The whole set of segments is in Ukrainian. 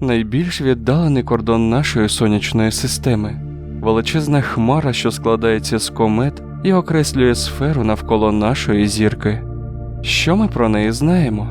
найбільш віддалений кордон нашої сонячної системи, величезна хмара, що складається з комет і окреслює сферу навколо нашої зірки. Що ми про неї знаємо?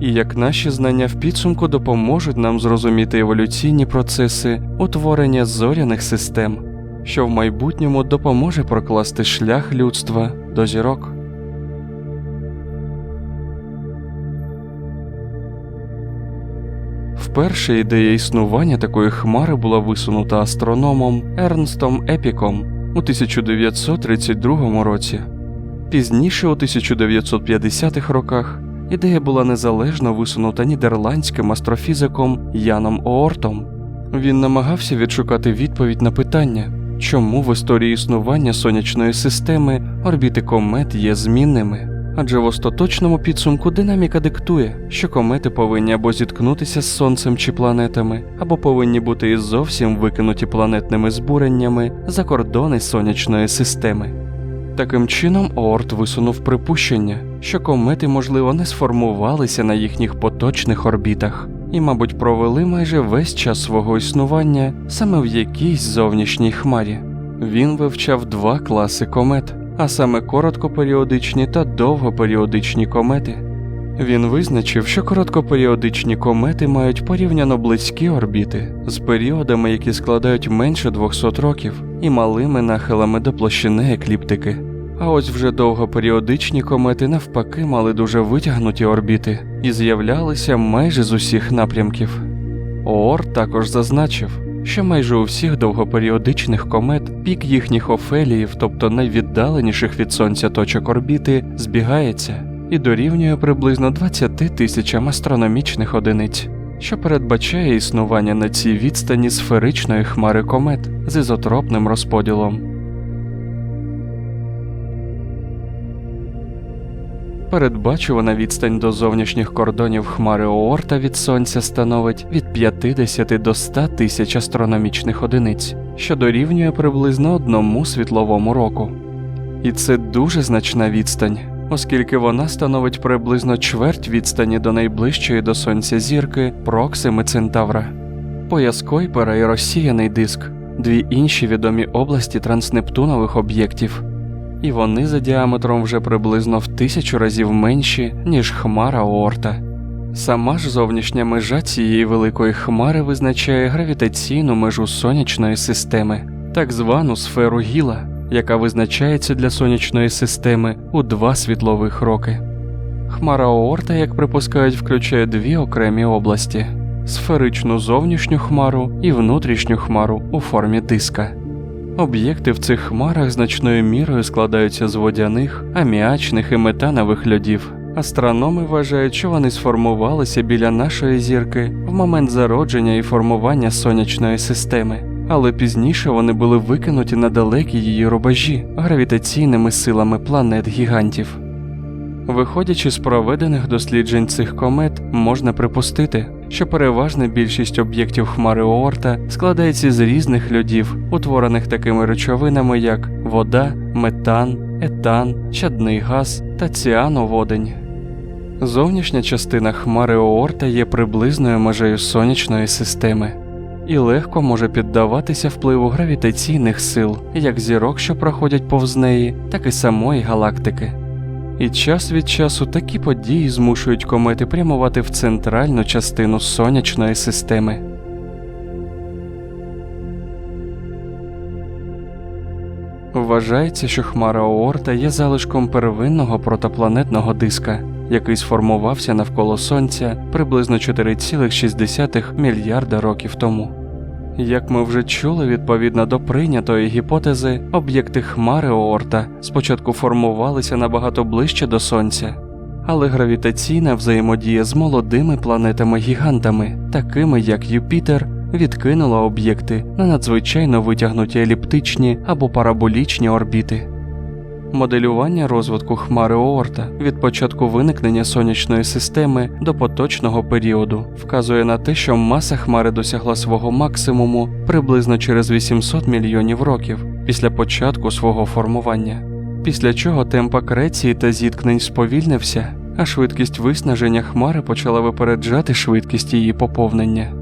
І як наші знання в підсумку допоможуть нам зрозуміти еволюційні процеси утворення зоряних систем, що в майбутньому допоможе прокласти шлях людства до зірок. Вперше ідея існування такої хмари була висунута астрономом Ернстом Епіком у 1932 році. Пізніше, у 1950-х роках, ідея була незалежно висунута нідерландським астрофізиком Яном Оортом. Він намагався відшукати відповідь на питання, чому в історії існування сонячної системи орбіти комет є змінними. Адже в остаточному підсумку динаміка диктує, що комети повинні або зіткнутися з сонцем чи планетами, або повинні бути і зовсім викинуті планетними збуреннями за кордони сонячної системи. Таким чином, Оорт висунув припущення, що комети, можливо, не сформувалися на їхніх поточних орбітах і, мабуть, провели майже весь час свого існування саме в якійсь зовнішній хмарі. Він вивчав два класи комет, а саме короткоперіодичні та довгоперіодичні комети. Він визначив, що короткоперіодичні комети мають порівняно близькі орбіти з періодами, які складають менше 200 років, і малими нахилами до площини екліптики. А ось вже довгоперіодичні комети навпаки мали дуже витягнуті орбіти і з'являлися майже з усіх напрямків. Оор також зазначив, що майже у всіх довгоперіодичних комет пік їхніх офеліїв, тобто найвіддаленіших від сонця точок орбіти, збігається і дорівнює приблизно 20 тисячам астрономічних одиниць, що передбачає існування на цій відстані сферичної хмари комет з ізотропним розподілом. Передбачувана відстань до зовнішніх кордонів хмари Оорта від Сонця становить від 50 до 100 тисяч астрономічних одиниць, що дорівнює приблизно одному світловому року. І це дуже значна відстань, оскільки вона становить приблизно чверть відстані до найближчої до Сонця зірки Проксими Центавра. Пояс Койпера і розсіяний диск дві інші відомі області транснептунових об'єктів і вони за діаметром вже приблизно в тисячу разів менші, ніж хмара Оорта. Сама ж зовнішня межа цієї великої хмари визначає гравітаційну межу сонячної системи, так звану сферу Гіла, яка визначається для сонячної системи у два світлових роки. Хмара Оорта, як припускають, включає дві окремі області сферичну зовнішню хмару і внутрішню хмару у формі диска. Об'єкти в цих хмарах значною мірою складаються з водяних, аміачних і метанових льодів. Астрономи вважають, що вони сформувалися біля нашої зірки в момент зародження і формування сонячної системи, але пізніше вони були викинуті на далекі її рубежі гравітаційними силами планет гігантів. Виходячи з проведених досліджень цих комет, можна припустити, що переважна більшість об'єктів хмари Оорта складається з різних льодів, утворених такими речовинами, як вода, метан, етан, чадний газ та ціановодень. Зовнішня частина хмари Оорта є приблизною межею сонячної системи і легко може піддаватися впливу гравітаційних сил, як зірок, що проходять повз неї, так і самої галактики. І час від часу такі події змушують комети прямувати в центральну частину сонячної системи. Вважається, що хмара Оорта є залишком первинного протопланетного диска, який сформувався навколо Сонця приблизно 4,6 мільярда років тому. Як ми вже чули, відповідно до прийнятої гіпотези, об'єкти хмари Оорта спочатку формувалися набагато ближче до Сонця, але гравітаційна взаємодія з молодими планетами-гігантами, такими як Юпітер, відкинула об'єкти на надзвичайно витягнуті еліптичні або параболічні орбіти. Моделювання розвитку хмари Оорта від початку виникнення сонячної системи до поточного періоду вказує на те, що маса хмари досягла свого максимуму приблизно через 800 мільйонів років після початку свого формування, після чого темп акреції та зіткнень сповільнився, а швидкість виснаження хмари почала випереджати швидкість її поповнення.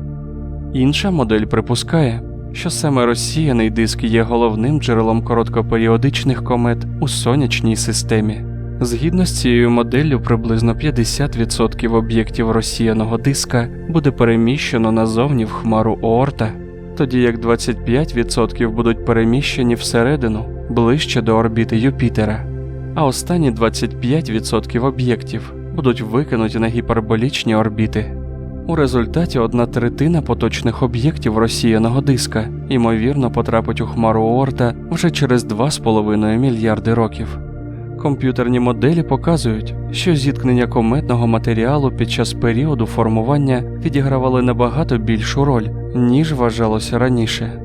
Інша модель припускає, що саме розсіяний диск є головним джерелом короткоперіодичних комет у сонячній системі. Згідно з цією моделлю, приблизно 50% об'єктів розсіяного диска буде переміщено назовні в хмару Оорта, тоді як 25% будуть переміщені всередину, ближче до орбіти Юпітера, а останні 25% об'єктів будуть викинуті на гіперболічні орбіти. У результаті одна третина поточних об'єктів розсіяного диска ймовірно потрапить у хмару Оорта вже через 2,5 мільярди років. Комп'ютерні моделі показують, що зіткнення кометного матеріалу під час періоду формування відігравали набагато більшу роль, ніж вважалося раніше.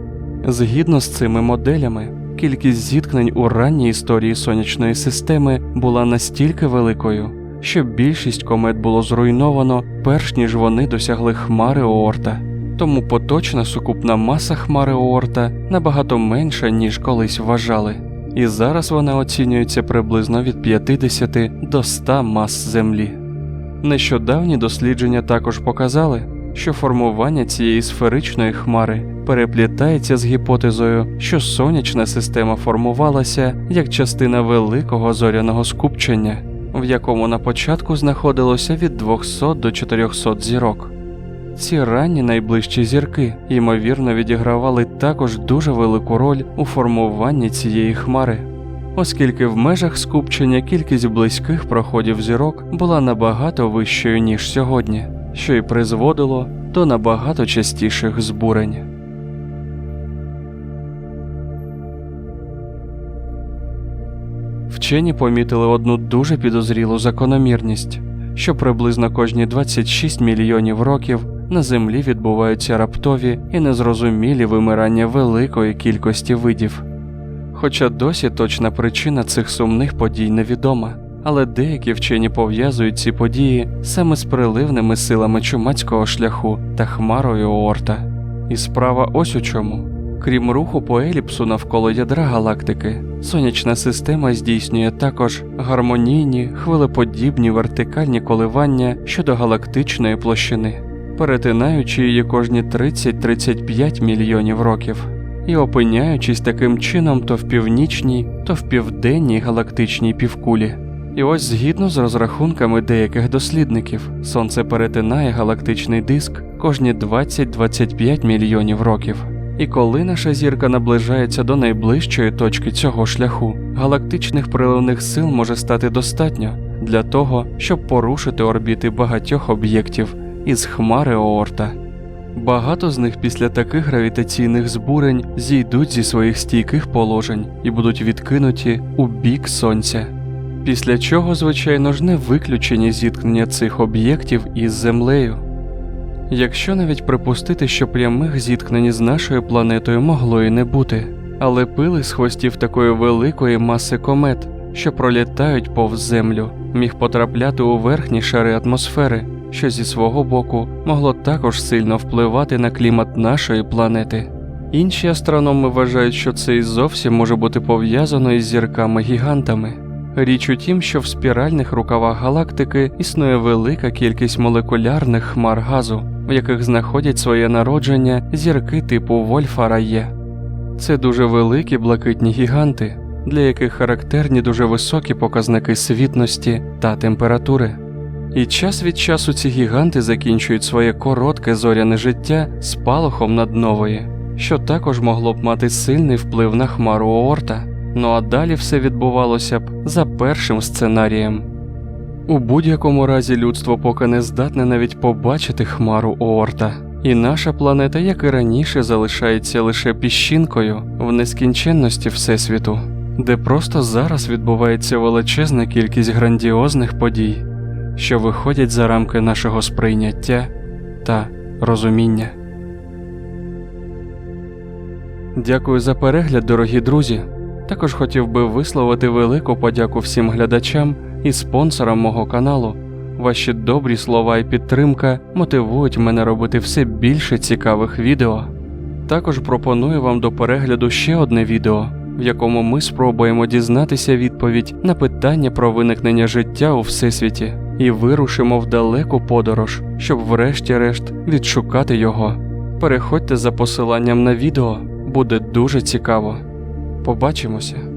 Згідно з цими моделями, кількість зіткнень у ранній історії сонячної системи була настільки великою, що більшість комет було зруйновано перш ніж вони досягли хмари Оорта. Тому поточна сукупна маса хмари Оорта набагато менша, ніж колись вважали і зараз вона оцінюється приблизно від 50 до 100 мас Землі. Нещодавні дослідження також показали, що формування цієї сферичної хмари переплітається з гіпотезою, що сонячна система формувалася як частина великого зоряного скупчення, в якому на початку знаходилося від 200 до 400 зірок. Ці ранні найближчі зірки, ймовірно, відігравали також дуже велику роль у формуванні цієї хмари, оскільки в межах скупчення кількість близьких проходів зірок була набагато вищою, ніж сьогодні, що й призводило до набагато частіших збурень. Вчені помітили одну дуже підозрілу закономірність, що приблизно кожні 26 мільйонів років на Землі відбуваються раптові і незрозумілі вимирання великої кількості видів. Хоча досі точна причина цих сумних подій невідома, але деякі вчені пов'язують ці події саме з приливними силами чумацького шляху та хмарою Оорта. І справа ось у чому. Крім руху по еліпсу навколо ядра галактики, сонячна система здійснює також гармонійні, хвилеподібні вертикальні коливання щодо галактичної площини перетинаючи її кожні 30-35 мільйонів років, і опиняючись таким чином то в північній, то в південній галактичній півкулі. І ось згідно з розрахунками деяких дослідників, сонце перетинає галактичний диск кожні 20-25 мільйонів років. І коли наша зірка наближається до найближчої точки цього шляху, галактичних приливних сил може стати достатньо для того, щоб порушити орбіти багатьох об'єктів із хмари Оорта. Багато з них після таких гравітаційних збурень зійдуть зі своїх стійких положень і будуть відкинуті у бік сонця. Після чого, звичайно ж, не виключені зіткнення цих об'єктів із землею. Якщо навіть припустити, що прямих зіткнень з нашою планетою могло і не бути, але пили з хвостів такої великої маси комет, що пролітають повз землю, міг потрапляти у верхні шари атмосфери що зі свого боку могло також сильно впливати на клімат нашої планети. Інші астрономи вважають, що це і зовсім може бути пов'язано із зірками-гігантами. Річ у тім, що в спіральних рукавах галактики існує велика кількість молекулярних хмар газу, в яких знаходять своє народження зірки типу Вольфа Рає. Це дуже великі блакитні гіганти, для яких характерні дуже високі показники світності та температури. І час від часу ці гіганти закінчують своє коротке зоряне життя спалахом над нової, що також могло б мати сильний вплив на хмару Оорта, ну а далі все відбувалося б за першим сценарієм. У будь-якому разі людство поки не здатне навіть побачити хмару Оорта, і наша планета, як і раніше, залишається лише піщинкою в нескінченності Всесвіту, де просто зараз відбувається величезна кількість грандіозних подій що виходять за рамки нашого сприйняття та розуміння. Дякую за перегляд, дорогі друзі. Також хотів би висловити велику подяку всім глядачам і спонсорам мого каналу. Ваші добрі слова і підтримка мотивують мене робити все більше цікавих відео. Також пропоную вам до перегляду ще одне відео, в якому ми спробуємо дізнатися відповідь на питання про виникнення життя у всесвіті і вирушимо в далеку подорож, щоб врешті-решт відшукати його. переходьте за посиланням на відео, буде дуже цікаво. Побачимося.